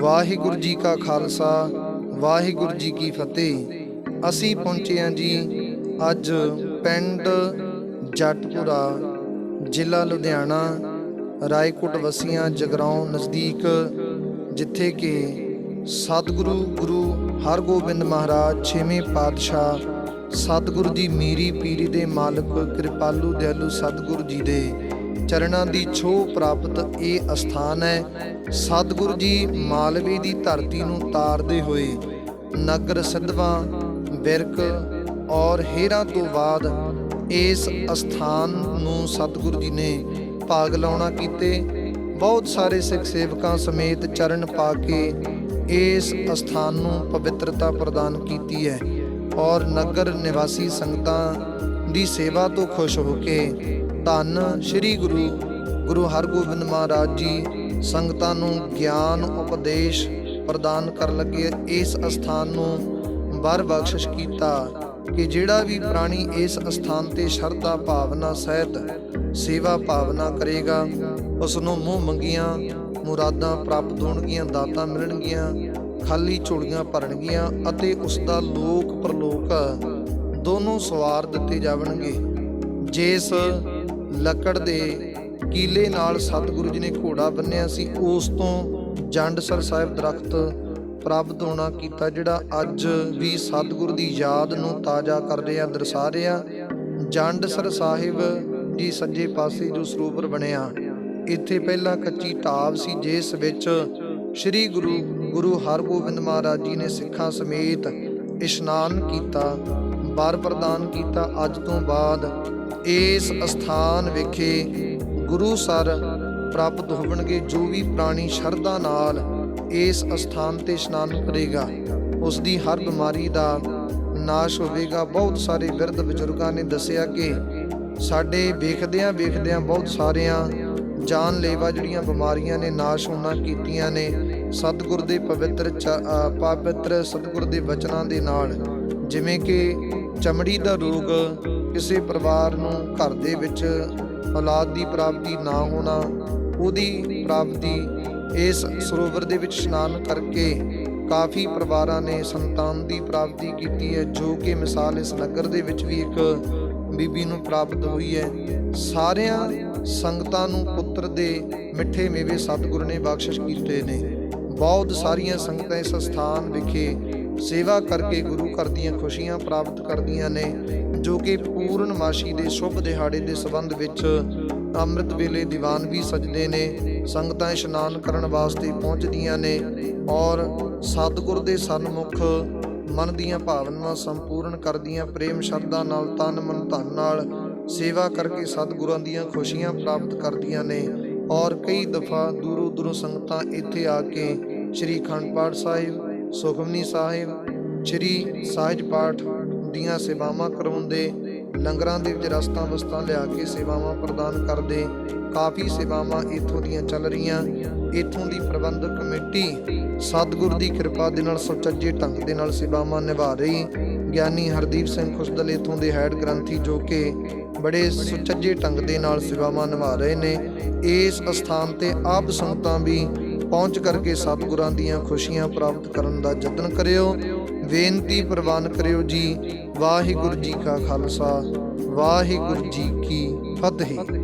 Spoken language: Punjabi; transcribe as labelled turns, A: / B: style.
A: ਵਾਹਿਗੁਰੂ ਜੀ ਕਾ ਖਾਲਸਾ, ਵਾਹਿਗੁਰੂ ਜੀ ਕੀ ਫਤਿਹ। ਅਸੀਂ ਪਹੁੰਚੇ ਹਾਂ ਜੀ ਅੱਜ ਪਿੰਡ ਜੱਟਪੁਰਾ, ਜ਼ਿਲ੍ਹਾ ਲੁਧਿਆਣਾ, ਰਾਏਕੋਟ ਵਸੀਆਂ ਜਗਰਾਉਂ ਨਜ਼ਦੀਕ, ਜਿੱਥੇ ਕਿ ਸਤਿਗੁਰੂ ਗੁਰੂ ਹਰਗੋਬਿੰਦ ਮਹਾਰਾਜ ਛੇਵੇਂ ਪਾਤਸ਼ਾਹ ਸਤਿਗੁਰੂ ਜੀ ਮੀਰੀ ਪੀਰੀ ਦੇ ਮਾਲਕ ਕਿਰਪਾਲੂ ਦਿਆਲੂ ਸਤਿਗੁਰੂ ਜੀ ਦੇ ਚਰਨਾਂ ਦੀ ਛੋਹ ਪ੍ਰਾਪਤ ਇਹ ਅਸਥਾਨ ਹੈ। ਸਤਿਗੁਰੂ ਜੀ ਮਾਲਵੇ ਦੀ ਧਰਤੀ ਨੂੰ ਤਾਰਦੇ ਹੋਏ ਨਗਰ ਸਿੱਧਵਾਂ ਬਿਰਕ ਔਰ ਹੇਰਾ ਤੋਂ ਬਾਅਦ ਇਸ ਅਸਥਾਨ ਨੂੰ ਸਤਿਗੁਰੂ ਜੀ ਨੇ ਭਾਗ ਲਾਉਣਾ ਕੀਤੇ। ਬਹੁਤ ਸਾਰੇ ਸਿੱਖ ਸੇਵਕਾਂ ਸਮੇਤ ਚਰਨ ਪਾ ਕੇ ਇਸ ਅਸਥਾਨ ਨੂੰ ਪਵਿੱਤਰਤਾ ਪ੍ਰਦਾਨ ਕੀਤੀ ਹੈ ਔਰ ਨਗਰ ਨਿਵਾਸੀ ਸੰਗਤਾਂ ਦੀ ਸੇਵਾ ਤੋਂ ਖੁਸ਼ ਹੋ ਕੇ ਧੰਨ ਸ੍ਰੀ ਗੁਰੂ ਗੁਰੂ ਹਰਗੋਬਿੰਦ ਮਹਾਰਾਜ ਜੀ ਸੰਗਤਾਂ ਨੂੰ ਗਿਆਨ, ਉਪਦੇਸ਼ ਪ੍ਰਦਾਨ ਕਰਨ ਲੱਗੇ ਇਸ ਅਸਥਾਨ ਨੂੰ ਬਰ ਬਖਸ਼ਿਸ਼ ਕੀਤਾ ਕਿ ਜਿਹੜਾ ਵੀ ਪ੍ਰਾਣੀ ਇਸ ਅਸਥਾਨ ਤੇ ਸ਼ਰਧਾ ਭਾਵਨਾ ਸਹਿਤ ਸੇਵਾ ਭਾਵਨਾ ਕਰੇਗਾ ਉਸ ਨੂੰ ਮੂੰਹ ਮੰਗੀਆਂ, ਮੁਰਾਦਾਂ ਪ੍ਰਾਪਤ ਹੋਣਗੀਆਂ, ਦਾਤਾਂ ਮਿਲਣਗੀਆਂ, ਖਾਲੀ ਝੋਲੀਆਂ ਭਰਨਗੀਆਂ ਅਤੇ ਉਸ ਦਾ ਲੋਕ ਪਰਲੋਕ ਦੋਨੋਂ ਸਵਾਰ ਦਿੱਤੇ ਜਾਵਣਗੇ। ਜਿਸ ਲੱਕੜ ਦੇ ਕੀਲੇ ਨਾਲ ਸਤਿਗੁਰੂ ਜੀ ਨੇ ਘੋੜਾ ਬੰਨਿਆ ਸੀ, ਉਸ ਤੋਂ ਜੰਡਸਰ ਸਾਹਿਬ ਦਰਖਤ ਪ੍ਰਾਪਤ ਹੋਣਾ ਕੀਤਾ, ਜਿਹੜਾ ਅੱਜ ਵੀ ਸਤਿਗੁਰੂ ਦੀ ਯਾਦ ਨੂੰ ਤਾਜ਼ਾ ਕਰ ਰਿਹਾ ਦਰਸਾ ਰਿਹਾ ਜੰਡਸਰ ਸਾਹਿਬ ਜੀ ਸੱਜੇ ਪਾਸੇ ਜੋ ਸਰੋਵਰ ਬਣਿਆ, ਇੱਥੇ ਪਹਿਲਾਂ ਕੱਚੀ ਢਾਬ ਸੀ, ਜਿਸ ਵਿੱਚ ਸ੍ਰੀ ਗੁਰੂ ਗੁਰੂ ਹਰਗੋਬਿੰਦ ਮਹਾਰਾਜ ਜੀ ਨੇ ਸਿੱਖਾਂ ਸਮੇਤ ਇਸ਼ਨਾਨ ਕੀਤਾ। ਵਰ ਪ੍ਰਦਾਨ ਕੀਤਾ ਅੱਜ ਤੋਂ ਬਾਅਦ ਇਸ ਅਸਥਾਨ ਵਿਖੇ ਗੁਰੂ ਸਰ ਪ੍ਰਾਪਤ ਹੋਣਗੇ ਜੋ ਵੀ ਪ੍ਰਾਣੀ ਸ਼ਰਧਾ ਨਾਲ ਇਸ ਅਸਥਾਨ ਤੇ ਇਸ਼ਨਾਨ ਕਰੇਗਾ ਉਸ ਦੀ ਹਰ ਬਿਮਾਰੀ ਦਾ ਨਾਸ਼ ਹੋਵੇਗਾ। ਬਹੁਤ ਸਾਰੇ ਬਿਰਧ ਬਜ਼ੁਰਗਾਂ ਨੇ ਦੱਸਿਆ ਕਿ ਸਾਡੇ ਵੇਖਦਿਆਂ ਵੇਖਦਿਆਂ ਬਹੁਤ ਸਾਰਿਆਂ ਜਾਨਲੇਵਾ ਜਿਹੜੀਆਂ ਬਿਮਾਰੀਆਂ ਨੇ, ਨਾਸ਼ ਹੋਣਾ ਕੀਤੀਆਂ ਨੇ। ਸਤਿਗੁਰ ਦੇ ਪਵਿੱਤਰ ਚ- ਪਵਿੱਤਰ ਸਤਿਗੁਰ ਦੇ ਵਚਨਾਂ ਦੇ ਨਾਲ, ਜਿਵੇਂ ਕਿ ਚਮੜੀ ਦਾ ਰੋਗ ਕਿਸੇ ਪਰਿਵਾਰ ਨੂੰ ਘਰ ਦੇ ਵਿੱਚ ਔਲਾਦ ਦੀ ਪ੍ਰਾਪਤੀ ਨਾ ਹੋਣਾ, ਉਹਦੀ ਪ੍ਰਾਪਤੀ ਇਸ ਸਰੋਵਰ ਦੇ ਵਿੱਚ ਇਸ਼ਨਾਨ ਕਰਕੇ ਕਾਫੀ ਪਰਿਵਾਰਾਂ ਨੇ ਸੰਤਾਨ ਦੀ ਪ੍ਰਾਪਤੀ ਕੀਤੀ ਹੈ, ਜੋ ਕਿ ਮਿਸਾਲ ਇਸ ਨਗਰ ਦੇ ਵਿੱਚ ਵੀ ਇੱਕ ਬੀਬੀ ਨੂੰ ਪ੍ਰਾਪਤ ਹੋਈ ਹੈ। ਸਾਰਿਆਂ ਸੰਗਤਾਂ ਨੂੰ ਪੁੱਤਰ ਦੇ ਮਿੱਠੇ ਮੇਵੇ ਸਤਿਗੁਰ ਨੇ ਬਖਸ਼ਿਸ਼ ਕੀਤੇ ਨੇ। ਬਹੁਤ ਸਾਰੀਆਂ ਸੰਗਤਾਂ ਇਸ ਸਥਾਨ ਵਿਖੇ ਸੇਵਾ ਕਰਕੇ ਗੁਰੂ ਘਰ ਦੀਆਂ ਖੁਸ਼ੀਆਂ ਪ੍ਰਾਪਤ ਕਰਦੀਆਂ ਨੇ, ਜੋ ਕਿ ਪੂਰਨਮਾਸ਼ੀ ਦੇ ਸ਼ੁਭ ਦਿਹਾੜੇ ਦੇ ਸੰਬੰਧ ਵਿੱਚ ਅੰਮ੍ਰਿਤ ਵੇਲੇ ਦੀਵਾਨ ਵੀ ਸਜਦੇ ਨੇ, ਸੰਗਤਾਂ ਇਸ਼ਨਾਨ ਕਰਨ ਵਾਸਤੇ ਪਹੁੰਚਦੀਆਂ ਨੇ ਔਰ ਸਤਿਗੁਰ ਦੇ ਸਨਮੁਖ ਮਨ ਦੀਆਂ ਭਾਵਨਾਵਾਂ ਸੰਪੂਰਨ ਕਰਦੀਆਂ ਪ੍ਰੇਮ ਸ਼ਰਧਾ ਨਾਲ ਤਨ ਮਨ ਧਨ ਨਾਲ ਸੇਵਾ ਕਰਕੇ ਸਤਿਗੁਰਾਂ ਦੀਆਂ ਖੁਸ਼ੀਆਂ ਪ੍ਰਾਪਤ ਕਰਦੀਆਂ ਨੇ ਔਰ ਕਈ ਦਫਾ ਦੂਰੋਂ ਦੂਰੋਂ ਸੰਗਤਾਂ ਇੱਥੇ ਆ ਕੇ ਸ੍ਰੀ ਅਖੰਡ ਪਾਠ ਸਾਹਿਬ ਸੁਖਮਨੀ ਸਾਹਿਬ, ਸ੍ਰੀ ਸਾਜ ਪਾਠ ਦੀਆਂ ਸੇਵਾਵਾਂ ਕਰਵਾਉਂਦੇ ਲੰਗਰਾਂ ਦੇ ਵਿੱਚ ਰਸਤਾ ਵਸਤਾਂ ਲਿਆ ਕੇ ਸੇਵਾਵਾਂ ਪ੍ਰਦਾਨ ਕਰਦੇ, ਕਾਫੀ ਸੇਵਾਵਾਂ ਇੱਥੋਂ ਦੀਆਂ ਚੱਲ ਰਹੀਆਂ। ਇੱਥੋਂ ਦੀ ਪ੍ਰਬੰਧਕ ਕਮੇਟੀ ਸਤਿਗੁਰ ਦੀ ਕਿਰਪਾ ਦੇ ਨਾਲ ਸੁਚੱਜੇ ਢੰਗ ਦੇ ਨਾਲ ਸੇਵਾਵਾਂ ਨਿਭਾ ਰਹੀ। ਗਿਆਨੀ ਹਰਦੀਪ ਸਿੰਘ ਖੁਸ਼ਦਲ ਇੱਥੋਂ ਦੇ ਹੈਡ ਗ੍ਰੰਥੀ ਜੋ ਕਿ ਬੜੇ ਸੁਚੱਜੇ ਢੰਗ ਦੇ ਨਾਲ ਸੇਵਾਵਾਂ ਨਿਭਾ ਰਹੇ ਨੇ। ਇਸ ਅਸਥਾਨ ਤੇ ਆਪ ਸੰਗਤਾਂ ਵੀ ਪਹੁੰਚ ਕਰਕੇ ਸਤਿਗੁਰਾਂ ਦੀਆਂ ਖੁਸ਼ੀਆਂ ਪ੍ਰਾਪਤ ਕਰਨ ਦਾ ਯਤਨ ਕਰਿਓ। ਬੇਨਤੀ ਪ੍ਰਵਾਨ ਕਰਿਓ ਜੀ, ਵਾਹਿਗੁਰੂ ਜੀ ਕਾ ਖਾਲਸਾ, ਵਾਹਿਗੁਰੂ ਜੀ ਕੀ ਫਤਿਹ।